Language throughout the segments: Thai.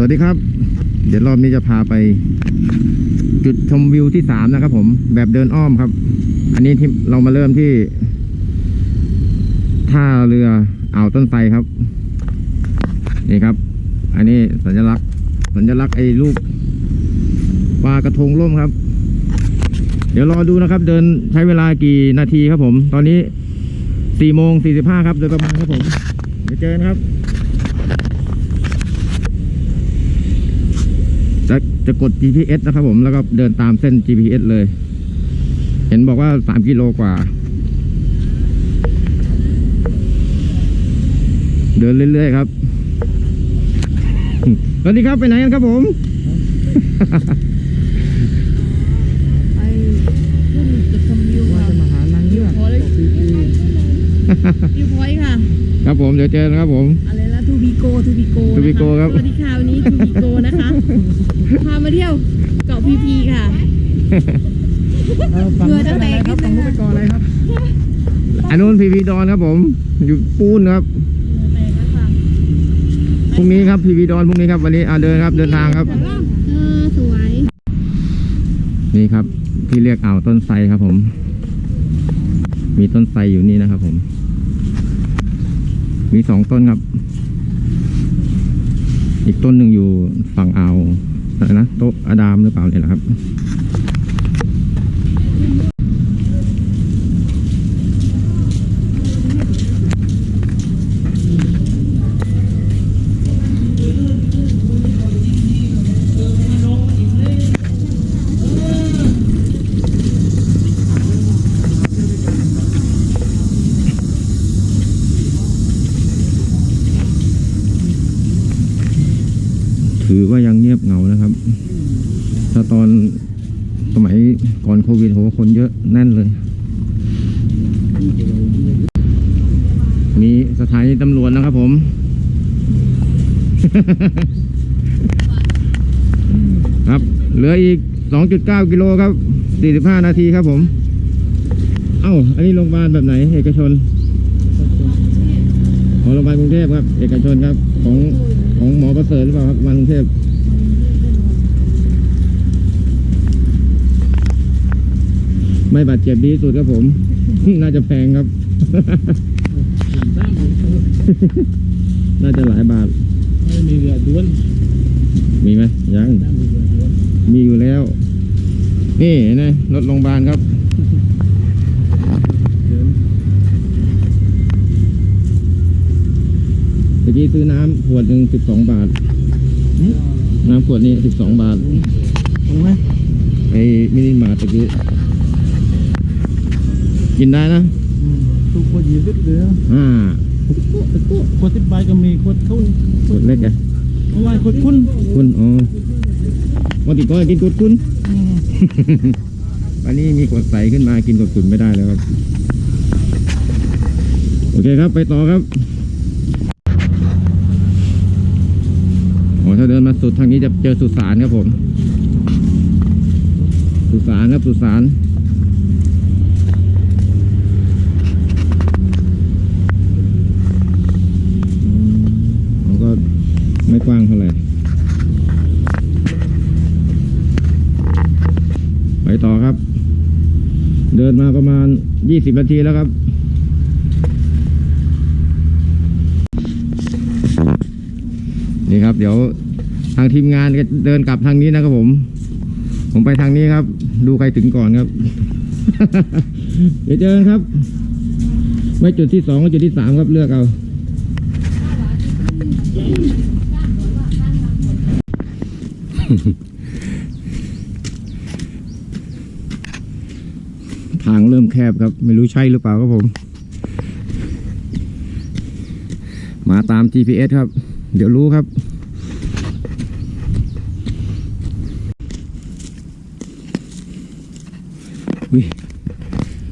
สวัสดีครับ เดี๋ยวรอบนี้จะพาไป จุดชมวิวที่สามนะครับผม แบบเดินอ้อมครับ อันนี้ที่เรามาเริ่มที่ ท่าเรืออ่าวต้นไทรครับ นี่ครับ อันนี้สัญลักษณ์ สัญลักษณ์ไอ้รูปปลากระทงร่มครับ เดี๋ยวรอดูนะครับ เดินใช้เวลากี่นาทีครับผม ตอนนี้สี่โมงสี่สิบห้าครับโดยประมาณครับผมเดี๋ยวเจอกันครับ จะจะกด GPS นะครับผมแล้วก็เดินตามเส้น GPS เลย เห็นบอกว่าสามกิโลกว่า เดินเรื่อยๆครับสวัสดีครับไปไหนกันครับผมไปขึ้นจุดชมวิวว่าค่ะจะมาหานางเงือกขอเลยปีปีวิวพอยต์ค่ะ ครับผมเดี๋ยวเจอกันครับผมอะไรละทูบี โกทูบีโก To be go ครับ สวัสดีค่ะวันนี้ทูบีโกนะคะ พามาเที่ยวเกาะพีพีค่ะ เออฝั่งเรือนู้นจะเป็นอะไรครับแตกนิดนึฝั่งงนู้นเป็นเกาะอะไรครับอันนู้นพีพีดอนครับผม อยู่ปูนครับพรุ่งนี้ครับพีพีดอนพรุ่งนี้ครับวันนี้อ่าเดินครับเดินทางครับ เออสวยนี่ครับที่เรียกอ่าวต้นไทรครับผม มีต้นไทรอยู่นี่นะครับผม มีสองต้นครับ อีกต้นหนึ่งอยู่ฝั่งอ่าวอะไรนะโต๊ะอาดามหรือเปล่าเนี่ยนะครับ ถ้าตอนสมัยก่อนโควิดโหคนเยอะแน่นเลย มีสถานีตำรวจนะครับผม ครับ เหลืออีก 2.9 กิโลครับ 45 นาทีครับผม เอ้า อันนี้โรงพยาบาลแบบไหน เอกชน ของโรงพยาบาลกรุงเทพครับ เอกชนครับ ของของหมอประเสริฐหรือเปล่าครับโรงพยาบาลกรุงเทพ ไม่บาดเจ็บดีที่สุดครับผม น่าจะแพงครับ น่าจะหลายบาท ไม่มีเรือด้วน มีไหมยังน้ำมีเรือด้วนมีอยู่แล้ว นี่เห็นะรถโรงพยาบาลครับเดินเมื่อกี้ซื้อน้ำขวดหนึ่งสิบสองบาทหึน้ำขวดนี้สิบสองบาทตรงไหมไอ้มินิมาร์ทตะกี้ กินได้นะอืมทุกขวดยี่สิบเรืออ่าขวดสิบใบก็มีขวดทุ่นขวดเล็กอะเอาไว้ขวดคุณคุณอ๋อวันติดก็กินกดคุณอืมวันนี้มีกดใสขึ้นมากินกดคุณไม่ได้แล้วครับ โอเคครับไปต่อครับโอ้ถ้าเดินมาสุดทางนี้จะเจอสุสานครับผม สุสานครับสุสานอืมมันก็ ไม่กว้างเท่าไหร่ไปต่อครับ เดินมาประมาณ20นาทีแล้วครับนี่ครับ เดี๋ยวทางทีมงานเดินกลับทางนี้นะครับผม ผมไปทางนี้ครับ ดูใครถึงก่อนครับ เดี๋ยวเจอกันครับ ไม่จุดที่สองก็จุดที่สามครับเลือกเอา ทางเริ่มแคบครับ ไม่รู้ใช่หรือเปล่าครับผม มาตาม GPS ครับ เดี๋ยวรู้ครับ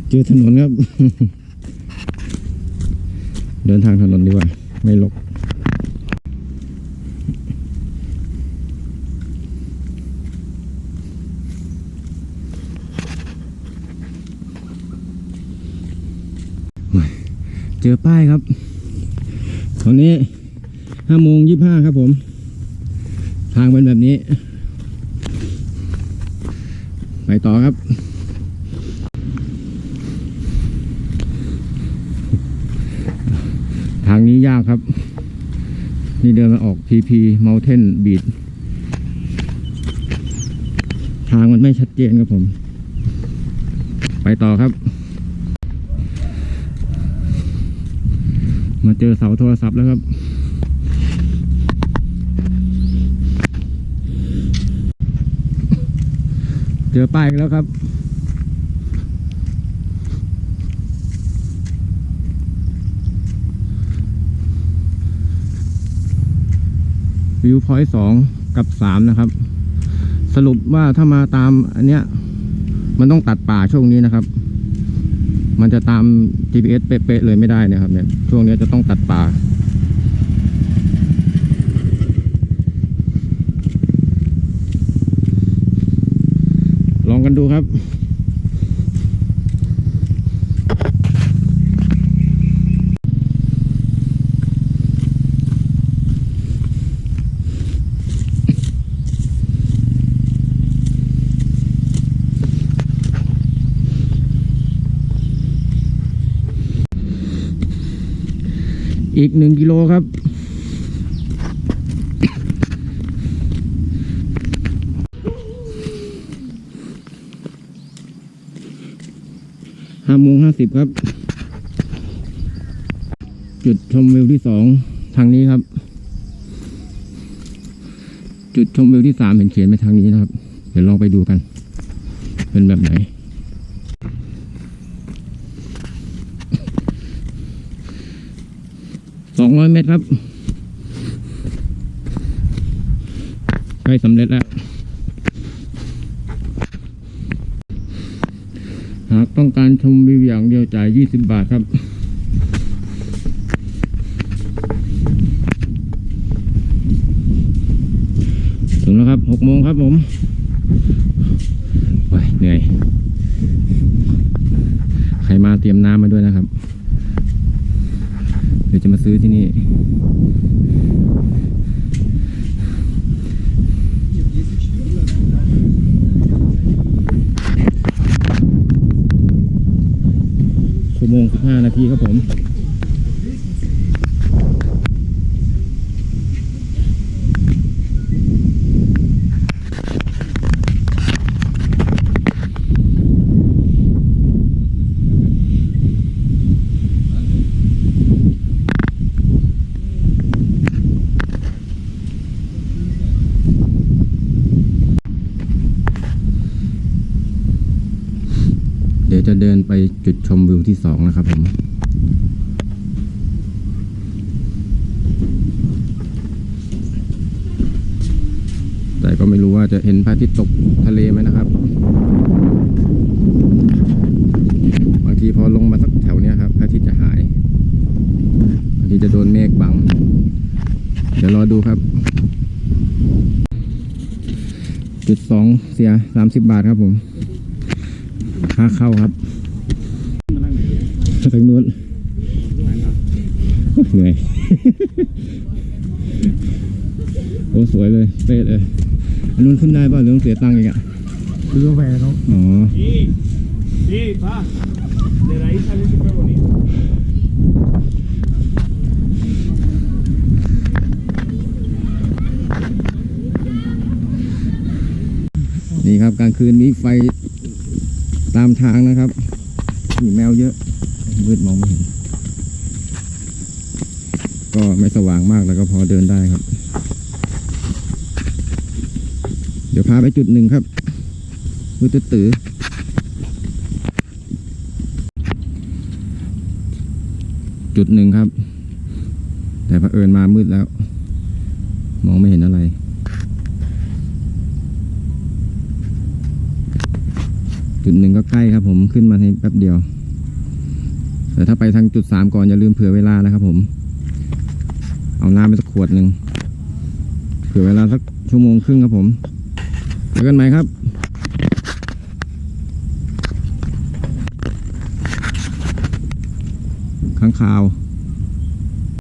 เจอถนนครับ เดินทางถนนดีกว่า ไม่หลก จอป้ายครับ ตอนนี้ห้าโมงยี่ห้าครับผม ทางเป็นแบบนี้ ไปต่อครับ ทางนี้ยากครับ นี่เดินมาออก PP Mountain Beach ทางมันไม่ชัดเจนครับผม ไปต่อครับ มาเจอเสาโทรศัพท์แล้วครับ เจอป้ายอีกแล้วครับวิวพอยต์สองกับสามนะครับ สรุปว่าถ้ามาตามอันเนี้ย มันต้องตัดป่าช่วงนี้นะครับ มันจะตาม GPS เป๊ะๆเลยไม่ได้นะครับเนี่ยช่วงนี้จะต้องตัดป่าลองกันดูครับ อีกหนึ่งกิโลครับ ห้าโมงห้าสิบครับ จุดชมวิวที่สองทางนี้ครับ จุดชมวิวที่สามเห็นเขียนไปทางนี้นะครับ เดี๋ยวลองไปดูกัน เป็นแบบไหน สองร้อยเมตรครับใกล้สำเร็จแล้ว หากต้องการชมวิวอย่างเดียวจ่าย20บบาทครับถึงแล้วครับ6โมงครับผมโอ้ยเหนื่อย ใครมาเตรียมน้ำมาด้วยนะครับ๋ยวจะมาซื้อที่นี่ชั่วโมงห้านาทีครับผม เดี๋ยวจะเดินไปจุดชมวิวที่สองนะครับผมแต่ก็ไม่รู้ว่าจะเห็นพระอาทิตย์ตกทะเลไหมนะครับ บางทีพอลงมาสักแถวเนี้ยครับพระอาทิตย์จะหาย บางทีจะโดนเมฆบัง เดี๋ยวรอดูครับ จุดสองเสียสามสิบบาทครับผม ค่าเข้าครับทางนู้นโอ้ยเหนื่อย โอ้สวยเลย เป๊ะเลยอันนู้นขึ้นได้ป่ะหรือต้องเสียตังค์อีกอะซื้อกาแฟเขาอ๋อ Sí, sí, pa. De ahí sale súper bonito. นี่ครับกลางคืนนี้ไฟ ตามทางนะครับมีแมวเยอะ มืดมองไม่เห็น ก็ไม่สว่างมากแล้วก็พอเดินได้ครับ เดี๋ยวพาไปจุดหนึ่งครับมืดตื้อจุดหนึ่งครับ แต่เอิญมามืดแล้ว มองไม่เห็นอะไร จุดหนึ่งก็ใกล้ครับผมขึ้นมาให้แป๊บเดียว แต่ถ้าไปทางจุดสามก่อนอย่าลืมเผื่อเวลานะครับผม เอาน้ำไปสักขวดหนึ่งเผื่อเวลาสักชั่วโมงครึ่งครับผมเจอกันใหมครับข้างข่าว